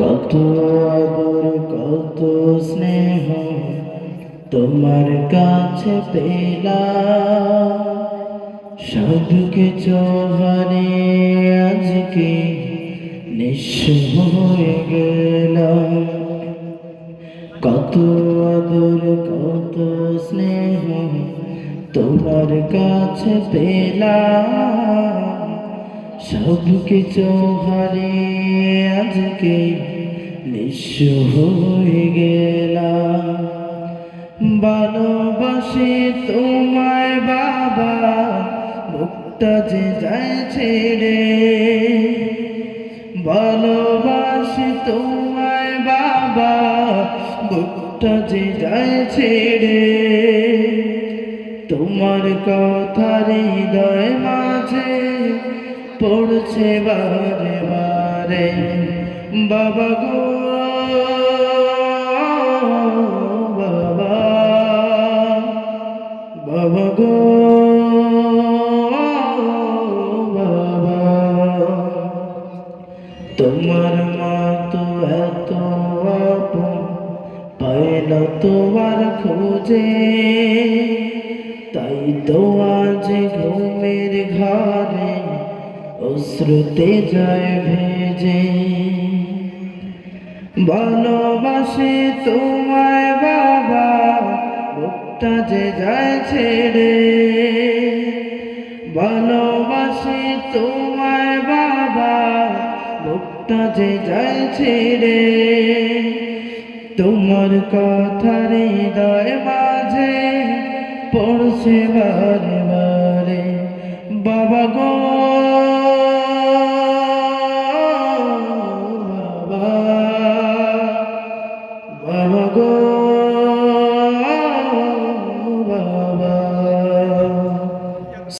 কত আদর, কত স্নেহ তোমার কাছে পেলাম। সব কিছু হারিয়ে আজকে নিঃস্ব হয়ে গেলাম। কত আদর, কত স্নেহ তোমার কাছে পেলাম সব কিছু আজকে নিঃস্ব হয়ে গেলাম। ভালোবাসি তোমায় বাবা, মুখটা যে যায় ছেড়ে। ভালোবাসি তোমায় বাবা বুকটা যে যায় ছেড়ে। তোমার কথা হৃদয় মাঝে পড়ছে বারে বারে, বাবা গো, বাবা বাবা গো, বাবা। তোমার মা তো এত আপন পাইল তোমার খোঁজে। তো আজ ঘুমের ঘরে অশ্রুতে যায় ভেজে। ভালোবাসি তোমায় বাবা বুকটা যে যায় ছেড়ে। ভালোবাসি তোমায় বাবা বুকটা যে যায় ছেড়ে। তোমার কথা হৃদয় মাঝে পড়ছে বারে